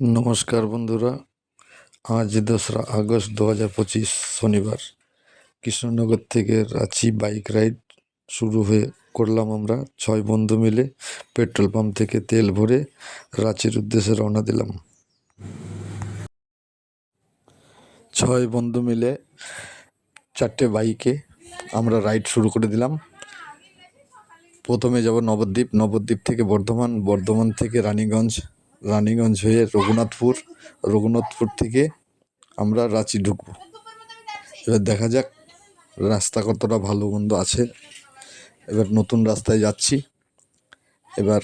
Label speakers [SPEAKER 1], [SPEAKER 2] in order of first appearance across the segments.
[SPEAKER 1] নমস্কার বন্ধুরা। আজ দোসরা আগস্ট দু হাজার পঁচিশ শনিবার। কৃষ্ণনগর থেকে রাঁচি বাইক রাইড শুরু হয়ে করলাম আমরা ছয় বন্ধু মিলে পেট্রোল পাম্প থেকে তেল ভরে রাঁচির উদ্দেশ্যে রওনা দিলাম। ছয় বন্ধু মিলে চারটে বাইকে আমরা রাইড শুরু করে দিলাম। প্রথমে যাব নবদ্বীপ। নবদ্বীপ থেকে বর্ধমান বর্ধমান থেকে রানীগঞ্জ। রানীগঞ্জ হয়ে রঘুনাথপুর রঘুনাথপুর থেকে আমরা রাঁচি ঢুকবো। এবার দেখা যাক রাস্তা কতটা ভালো মন্দ আছে। এবার নতুন রাস্তায় যাচ্ছি। এবার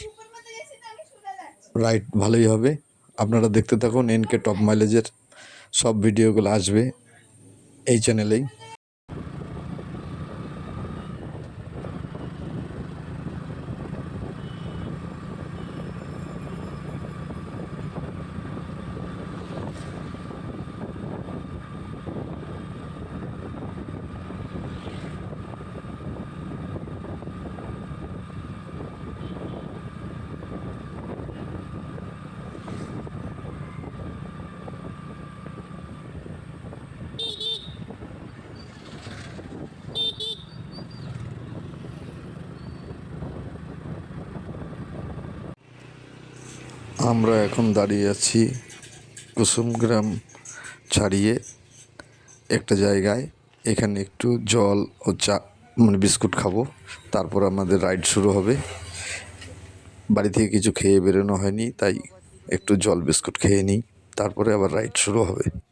[SPEAKER 1] রাইড ভালোই হবে। আপনারা দেখতে থাকুন এনকে টপ মাইলেজের সব ভিডিওগুলো আসবে এই চ্যানেলেই। আমরা এখন দাঁড়িয়ে আছি কুসুমগ্রাম ছাড়িয়ে একটা জায়গায়। এখানে একটু জল ও চা মানে বিস্কুট খাব। তারপর আমাদের রাইড শুরু হবে। বাড়ি থেকে কিছু খেয়ে বেরোনো হয়নি, তাই একটু জল বিস্কুট খেয়ে নিই। তারপরে আবার রাইড শুরু হবে।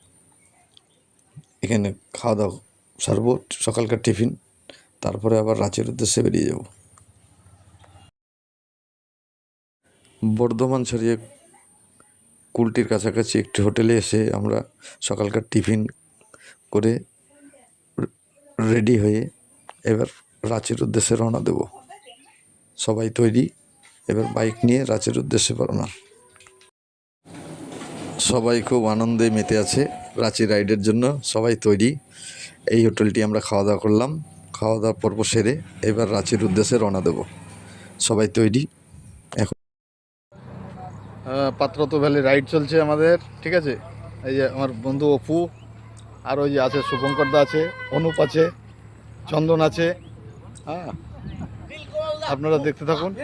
[SPEAKER 1] এখানে খাওয়া দাওয়া সারবো, সকালকার টিফিন, তারপরে আবার রাঁচির উদ্দেশ্যে বেরিয়ে যাব। বর্ধমান ছাড়িয়ে কুলটির কাছাকাছি একটি হোটেলে এসে আমরা সকালকার টিফিন করে রেডি হয়ে এবার রাঁচির উদ্দেশ্যে রওনা দেব। সবাই তৈরি, এবার বাইক নিয়ে রাঁচির উদ্দেশ্যে রওনা। সবাই খুব আনন্দে মেতে আছে রাঁচি রাইডের জন্য সবাই তৈরি। এই হোটেলটি আমরা খাওয়া দাওয়া করলাম। খাওয়া দাওয়া পর্ব সেরে এবার রাঁচির উদ্দেশ্যে রওনা দেব। সবাই তৈরি। এখন পাত্রত ভ্যালি রাইড চলছে আমাদের ঠিক আছে? এই যে আমার বন্ধু অপু আর ওই যে আছে শুভঙ্কর দা আছে অনুপ আছে চন্দন আছে। হ্যাঁ? আপনারা দেখতে থাকুন।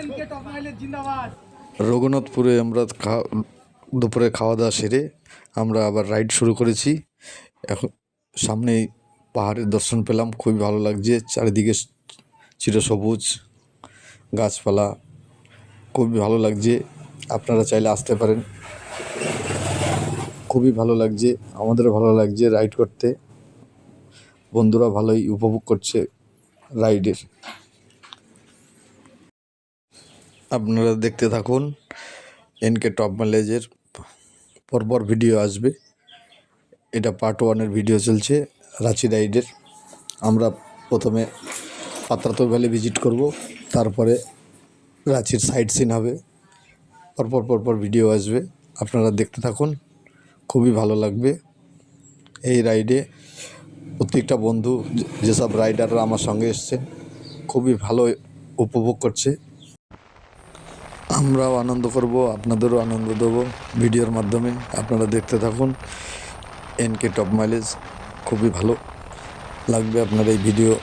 [SPEAKER 1] রঘুনাথপুরে আমরা খা- দুপুরে খাওয়া দাওয়া সেরে আমরা আবার রাইড শুরু করেছি। এখন সামনেই পাহাড়ের দর্শন পেলাম, খুবই ভালো লাগছে। চারিদিকে চিরসবুজ গাছপালা, খুবই ভালো লাগছে। আপনারা চাইলে আসতে পারেন। খুবই ভালো লাগছে, আমাদেরও ভালো লাগছে রাইড করতে। বন্ধুরা ভালোই উপভোগ করছে রাইডের আপনারা দেখতে থাকুন। এনকে টপ মাইলেজের পরপর ভিডিও আসবে। এটা পার্ট ওয়ানের ভিডিও চলছে রাঁচি রাইডের আমরা প্রথমে পাত্রাতো ভ্যালি ভিজিট করব, তারপরে রাঁচির সাইড সিন হবে, পরপর পরপর ভিডিও আসবে। আপনারা দেখতে থাকুন, খুবই ভালো লাগবে। এই রাইডে প্রত্যেকটা বন্ধু যেসব রাইডাররা আমার সঙ্গে এসছে খুবই ভালো উপভোগ করছে। আমরাও আনন্দ করব, আপনাদেরও আনন্দ দেবো ভিডিওর মাধ্যমে। আপনারা দেখতে থাকুন। এনকে টপ মাইলেজ খুবই ভালো লাগবে আপনার এই ভিডিও।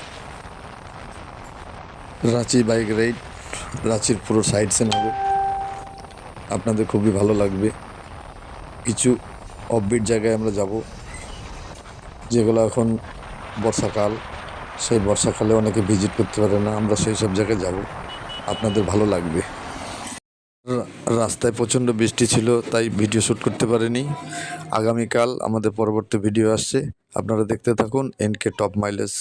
[SPEAKER 1] রাঁচি বাইক রাইড, রাঁচির পুরো সাইড সিন হবে আপনাদের খুবই ভালো লাগবে। কিছু অফবিট জায়গায় আমরা যাব। যেগুলো এখন বর্ষাকাল, সেই বর্ষাকালে অনেকে ভিজিট করতে পারে না। আমরা সেই সব জায়গায় যাব। আপনাদের ভালো লাগবে। রাস্তায় প্রচণ্ড বৃষ্টি ছিল, তাই ভিডিও শ্যুট করতে পারিনি। আগামীকাল আমাদের পরবর্তী ভিডিও আসছে। আপনারা দেখতে থাকুন এনকে টপ মাইলেজ।